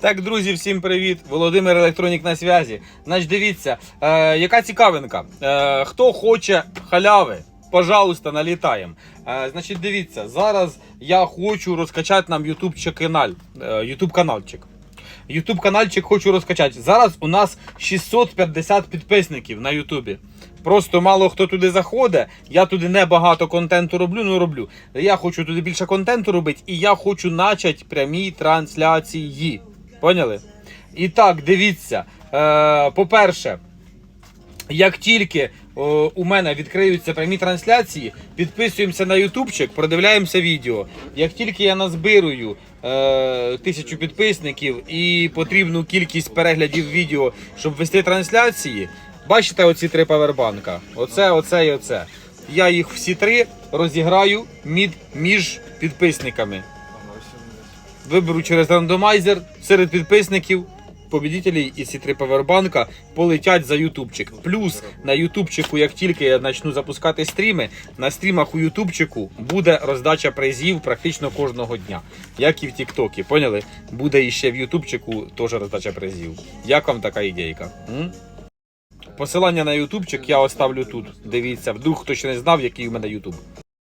Так, друзі, всім привіт! Володимир Електронік на зв'язі. Значить, дивіться, е, яка цікавинка. Е, хто хоче халяви, пожалуйста, налітаємо. Е, значить, дивіться, зараз я хочу розкачати нам YouTube канал, е, YouTube каналчик. YouTube каналчик хочу розкачати. Зараз у нас 650 підписників на Ютубі. Просто мало хто туди заходить. Я туди не багато контенту роблю, ну роблю. Я хочу туди більше контенту робити, і я хочу начати прямі трансляції. Поняли? І так, дивіться. Е, по-перше, як тільки у мене відкриються прямі трансляції, підписуємося на ютубчик, продивляємося відео. Як тільки я назбирую е, тисячу підписників і потрібну кількість переглядів відео, щоб вести трансляції, бачите оці три павербанка. Оце, оце і оце. Я їх всі три розіграю між підписниками. Виберу через рандомайзер серед підписників. Побідітелі і ці три павербанка полетять за ютубчик. Плюс на ютубчику, як тільки я почну запускати стріми, на стрімах у ютубчику буде роздача призів практично кожного дня. Як і в Тіктокі. Поняли? Буде іще в ютубчику теж роздача призів. Як вам така ідейка? М? Посилання на ютубчик я оставлю тут. Дивіться, вдруг хто ще не знав, який у мене ютуб.